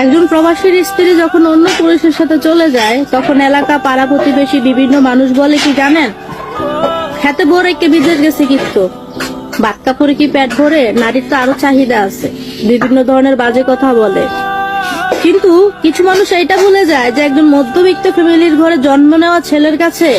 একজন প্রবাসীর স্ত্রী যখন অন্য পুরুষের সাথে চলে যায়, তখন এলাকা পাড়া প্রতিবেশী বিভিন্ন মানুষ বলে কি জানেন? খেতে ভরে কে বিদেশ গেছে কিন্তু ভাত কাপড়ে কি পেট ভরে? নারীর তো আরও চাহিদা আছে। বিভিন্ন ধরনের বাজে কথা বলে। কিন্তু কিছু মানুষ এটা ভুলে যায় যে একজন মধ্যবিত্ত ফ্যামিলির ঘরে জন্ম নেওয়া ছেলের কাছে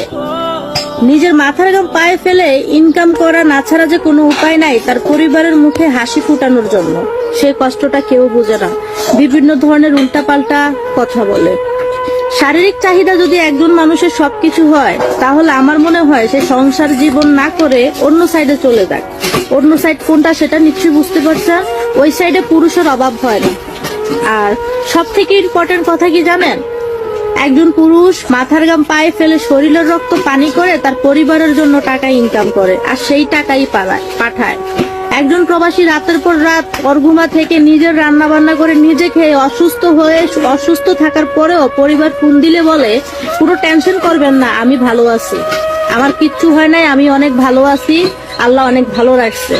নিজের মাথার গাম পায়ে ফেলে ইনকাম করা না ছাড়া যে কোনো উপায় নাই, তার পরিবারের মুখে হাসি ফুটানোর জন্য। সেই কষ্টটা কেউ বোঝে না। বিভিন্ন ধরনের উল্টাপাল্টা কথা বলে। শারীরিক চাহিদা যদি একজন মানুষের সবকিছু হয়, তাহলে আমার মনে হয় সে সংসার জীবন না করে অন্য সাইডে চলে যাক। অন্য সাইড কোনটা সেটা নিশ্চয়ই বুঝতে পারছেন ওই সাইডে পুরুষের অভাব হয় না। আর সব থেকে ইম্পর্টেন্ট কথা কি জানেন? একজন পুরুষ মাথার গাম পায়ে ফেলে শরীরের রক্ত পানি করে তার পরিবারের জন্য টাকা ইনকাম করে, আর সেই টাকাই পাঠায়। একজন প্রবাসী রাতের পর রাত অর্ঘুমা থেকে নিজের রান্না বান্না করে নিজে খেয়ে অসুস্থ হয়ে অসুস্থ থাকার পরেও পরিবার ফোন দিলে বলে পুরো টেনশন করবেন না, আমি ভালো আছি। আমার কিচ্ছু হয় নাই, আমি অনেক ভালো আছি, আল্লাহ অনেক ভালো রাখছে।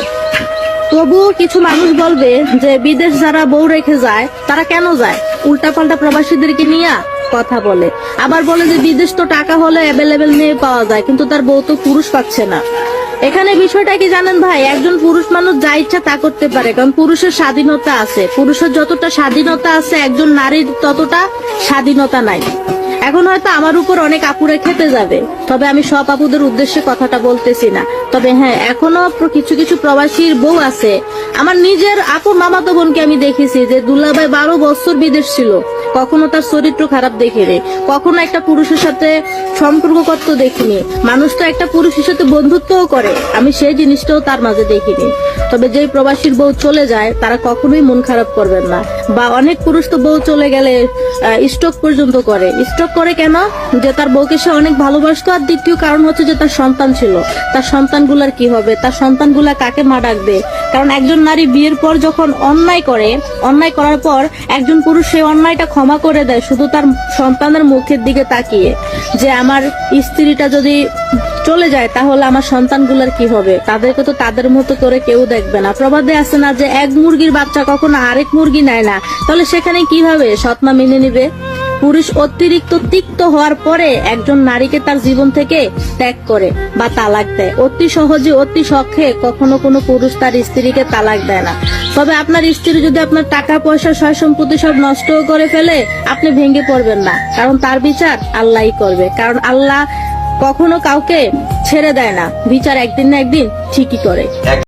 তবুও কিছু মানুষ বলবে যে, বিদেশ যারা বউ রেখে যায়, তারা কেন যায়? উল্টাপাল্টা প্রবাসীদেরকে নিয়ে কথা বলে। আবার বলে যে বিদেশ তো টাকা হলে অ্যাভেলেবেল মেয়ে পাওয়া যায়, কিন্তু তার বউ তো পুরুষ পাচ্ছে না। এখানে বিষয়টা কি জানেন ভাই? একজন পুরুষ মানুষ যা ইচ্ছা তা করতে পারে, কারণ পুরুষের স্বাধীনতা আছে। পুরুষের যতটা স্বাধীনতা আছে, একজন নারীর ততটা স্বাধীনতা নাই। এখন হয়তো আমার উপর অনেক আপুরে খেতে যাবে, তবে আমি সব আপুদের উদ্দেশ্যে কথাটা বলতেছি না। তবে হ্যাঁ এখনও কিছু কিছু প্রবাসীর বউ আছে। আমার নিজের আপু মামাতো বোনকে আমি দেখেছি যে দুলাভাই বারো বছর বিদেশ ছিল। কখনো তার চরিত্র খারাপ দেখিনি, কখনো একটা পুরুষের সাথে সম্পর্ক করতে দেখিনি, মানুষ তো একটা পুরুষের সাথে বন্ধুত্বও করে, আমি সেই জিনিসটাও তার মাঝে দেখিনি। তবে যেই প্রবাসীর বউ চলে যায়, তারা কখনোই মন খারাপ করবেন না। বা অনেক পুরুষ তো বউ চলে গেলে স্টক পর্যন্ত করে। স্টক করে কেন? যে তার বউকে সে অনেক ভালোবাসতো, আর দ্বিতীয় কারণ হচ্ছে যে তার সন্তান ছিল। তার সন্তানগুলার কি হবে? তার সন্তানগুলা কাকে মা ডাকবে? কারণ একজন নারী বিয়ের পর যখন অন্যায় করে, অন্যায় করার পর একজন পুরুষ সেই অন্যায়টা ক্ষমা করে দেয়, শুধু তার সন্তানের মুখের দিকে তাকিয়ে। যে আমার স্ত্রীটা যদি চলে যায়, তাহলে আমার সন্তানগুলার কি হবে? তাদেরকে তো তাদের মতো করে কেউ দেখবে না। প্রবাদে আছে না যে এক মুরগির বাচ্চা কখনো আরেক মুরগি নেয় না। তাহলে সেখানে কীভাবে সৎমা মেনে নিবে। পুরুষ অতিরিক্ত তিক্ত হওয়ার পরে একজন নারীকে তার জীবন থেকে ত্যাগ করে বা তালাক দেয়। অতি সহজে, অতি শখে কখনো কোনো পুরুষ তার স্ত্রীকে তালাক দেয় না। তবে আপনার স্ত্রী যদি আপনার টাকা, পয়সা, সয় সম্পত্তি সব নষ্ট করে ফেলে, আপনি ভেঙে পড়বেন না। কারণ তার বিচার আল্লাহই করবে। কারণ আল্লাহ কখনো কাউকে ছেড়ে দেয় না। বিচার একদিন না একদিন ঠিকই করে।